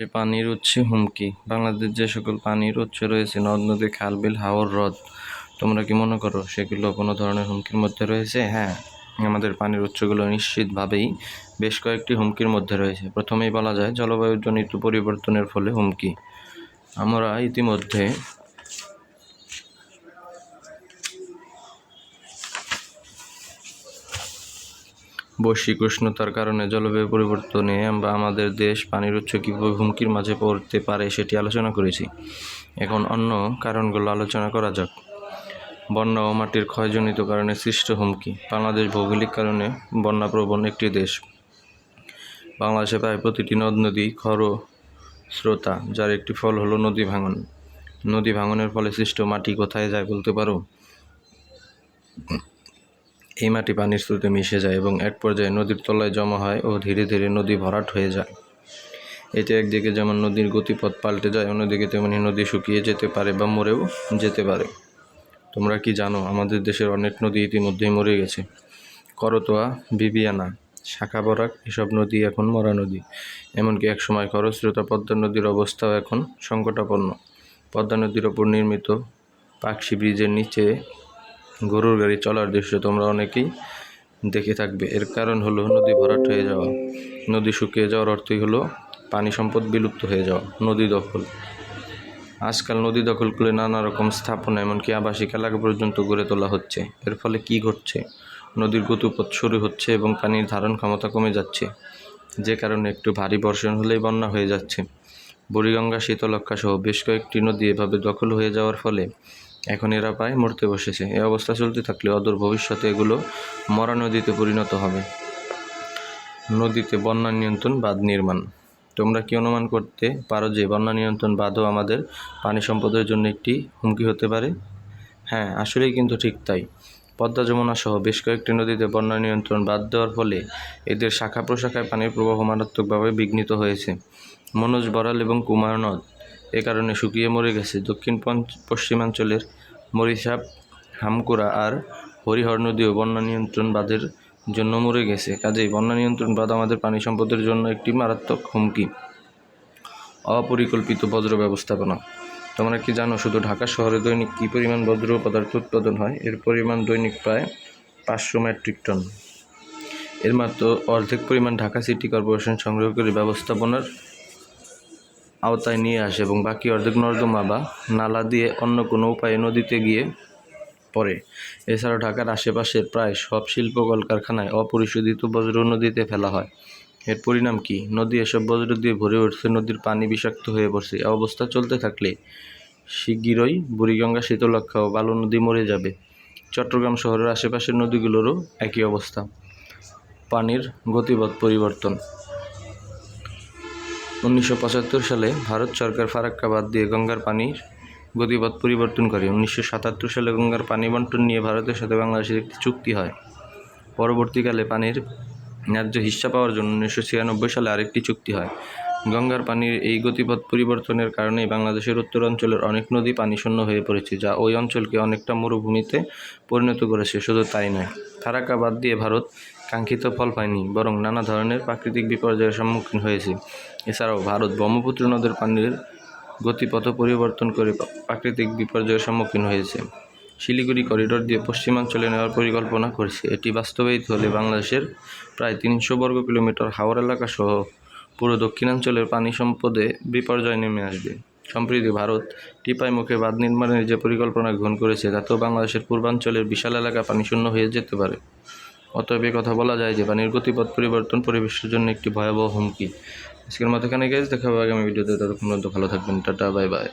এই পানির উৎসে হুমকি। বাংলাদেশ যে সকল পানির উৎস রয়েছে, নদ, নদী, খাল, বিল, হাওর, হ্রদ, তোমরা কি মনে করো সেগুলো কোনো ধরনের হুমকির মধ্যে রয়েছে? হ্যাঁ আমাদের পানির উৎসগুলো নিশ্চিতভাবেই বেশ কয়েকটি হুমকির মধ্যে রয়েছে। প্রথমেই বলা যায়, জলবায়ুজনিত পরিবর্তনের ফলে হুমকি। আমরা ইতিমধ্যে বৈশ্বিক উষ্ণতার কারণে জলবায়ু পরিবর্তনে আমরা আমাদের দেশ পানির উৎস কীভাবে হুমকির মাঝে পড়তে পারে সেটি আলোচনা করেছি। এখন অন্য কারণগুলো আলোচনা করা যাক। বন্যা ও মাটির ক্ষয়জনিত কারণে সৃষ্ট হুমকি। বাংলাদেশ ভৌগোলিক কারণে বন্যাপ্রবণ একটি দেশ। বাংলাদেশে প্রায় প্রতিটি নদ, নদী, খর স্রোতা, যার একটি ফল হলো নদী ভাঙন। নদী ভাঙনের ফলে সৃষ্ট মাটি কোথায় যায় বলতে পারো? এই মাটি পানির স্রোতে মিশে যায় এবং এক পর্যায়ে নদীর তলায় জমা হয় ও ধীরে ধীরে নদী ভরাট হয়ে যায়। এতে একদিকে যেমন নদীর গতিপথ পাল্টে যায়, অন্যদিকে তেমনি নদী শুকিয়ে যেতে পারে বা মরেও যেতে পারে। তোমরা কি জানো, আমাদের দেশের অনেক নদী ইতিমধ্যেই মরে গেছে। করতোয়া, বিবিয়ানা শাখা বরাক এসব নদী এখন মরা নদী। এমনকি একসময় খরস্রোতা পদ্মা নদীর অবস্থাও এখন সংকটাপন্ন। পদ্মা নদীর ওপর নির্মিত পাকশি ব্রিজের নিচে গরুর গাড়ি চলার দৃশ্য তোমরা অনেকেই দেখে থাকবে। এর কারণ হলো নদী ভরাট হয়ে যাওয়া। নদী শুকিয়ে যাওয়ার অর্থই হলো পানি সম্পদ বিলুপ্ত হয়ে যাওয়া, নদী দখল। আজকাল নদী দখল করে নানা রকম স্থাপনা, এমনকি আবাসিক এলাকা পর্যন্ত গড়ে তোলা হচ্ছে। এর ফলে কি ঘটছে? নদীর গতিপথ শুরু হচ্ছে এবং পানির ধারণ ক্ষমতা কমে যাচ্ছে। যে কারণে একটু ভারী বর্ষণ হলেই বন্যা হয়ে যাচ্ছে। বুড়িগঙ্গা শীতলক্ষা সহ বেশ কয়েকটি নদী এভাবে দখল হয়ে যাওয়ার ফলে এখন এরা প্রায় মরতে বসেছে। এই অবস্থা চলতে থাকলে অদূর ভবিষ্যতে এগুলো মরা নদীতে পরিণত হবে। নদীতে বন্যা নিয়ন্ত্রণ বাঁধ নির্মাণ। তোমরা কি অনুমান করতে পারো যে বন্যা নিয়ন্ত্রণ বাঁধও আমাদের পানি সম্পদের জন্য একটি হুমকি হতে পারে? হ্যাঁ আসলেই কিন্তু ঠিক তাই। পদ্মা যমুনা সহ বেশ কয়েকটি নদীতে বন্যা নিয়ন্ত্রণ বাদ দেওয়ার ফলে এদের শাখা প্রশাখায় পানির প্রবাহ মারাত্মকভাবে বিঘ্নিত হয়েছে। মনোজ বরাল এবং কুমার নদ এ কারণে শুকিয়ে মরে গেছে। দক্ষিণ পশ্চিমাঞ্চলের মরিসাপ হামকুড়া আর হরিহর নদীও বন্যা নিয়ন্ত্রণ বাঁধের জন্য মরে গেছে। কাজেই বন্যা নিয়ন্ত্রণ বাঁধ আমাদের পানি সম্পদের জন্য একটি মারাত্মক হুমকি। অপরিকল্পিত বজ্র ব্যবস্থাপনা। তোমরা কি জানো শুধু ঢাকা শহরে দৈনিক কী পরিমাণ বজ্র পদার্থ উৎপাদন হয়? এর পরিমাণ দৈনিক প্রায় পাঁচশো মেট্রিক টন। এর মাত্র অর্ধেক পরিমাণ ঢাকা সিটি কর্পোরেশন সংগ্রহ করে ব্যবস্থাপনার আওতায় নিয়ে আসে এবং বাকি অর্ধেক নর্দমা বা নালা দিয়ে অন্য কোনো উপায়ে নদীতে গিয়ে পড়ে। এছাড়াও ঢাকার আশেপাশের প্রায় সব শিল্প কলকারখানায় অপরিশোধিত বজ্র নদীতে ফেলা হয়। এর পরিণাম কি? নদী এসব বজ্র দিয়ে ভরে উঠছে, নদীর পানি বিষাক্ত হয়ে পড়ছে। এ অবস্থা চলতে থাকলে শিগগিরই বুড়িগঙ্গা শীতলক্ষা ও বালু নদী মরে যাবে। চট্টগ্রাম শহরের আশেপাশের নদীগুলোরও একই অবস্থা। পানির গতিপথ পরিবর্তন। উনিশশো পঁচাত্তর সালে ভারত সরকার ফারাক্কা বাদ দিয়ে গঙ্গার পানির গতিপথ পরিবর্তন করে। উনিশশো সাতাত্তর সালে গঙ্গার পানি বন্টন নিয়ে ভারতের সাথে বাংলাদেশের একটি চুক্তি হয়। পরবর্তীকালে পানির ন্যায্য হিস্সা পাওয়ার জন্য উনিশশো ছিয়ানব্বই সালে আরেকটি চুক্তি হয়। গঙ্গার পানির এই গতিপথ পরিবর্তনের কারণে বাংলাদেশের উত্তর অঞ্চলের অনেক নদী পানিশূন্য হয়ে পড়েছে, যা ওই অঞ্চলকে অনেকটা মরুভূমিতে পরিণত করেছে, শুধু তাই নয়। ফারাক্কা বাদ দিয়ে ভারত কাঙ্ক্ষিত ফল পায়নি বরং নানা ধরনের প্রাকৃতিক বিপর্যয়ের সম্মুখীন হয়েছে। এছাড়াও ভারত ব্রহ্মপুত্র নদের পানির গতিপথ পরিবর্তন করে প্রাকৃতিক বিপর্যয়ের সম্মুখীন হয়েছে। শিলিগুড়ি করিডোর দিয়ে পশ্চিমাঞ্চলে নেওয়ার পরিকল্পনা করেছে। এটি বাস্তবায়িত হলে বাংলাদেশের প্রায় তিনশো বর্গ কিলোমিটার হাওড় এলাকা সহ পুরো দক্ষিণাঞ্চলের পানি সম্পদে বিপর্যয় নেমে আসবে। সম্প্রতি ভারত টিপাই মুখে বাঁধ নির্মাণের যে পরিকল্পনা গ্রহণ করেছে, তাতেও বাংলাদেশের পূর্বাঞ্চলের বিশাল এলাকা পানিশূন্য হয়ে যেতে পারে। অতএব কথা বলা যায় যে পানির গতিপথ পরিবর্তন পরিবেশের জন্য একটি ভয়াবহ হুমকি। আজকের মতো এখানে গেছে দেখা হবে আগামী ভিডিওতে, ততক্ষণ ভালো থাকবেন, টাটা বাই বাই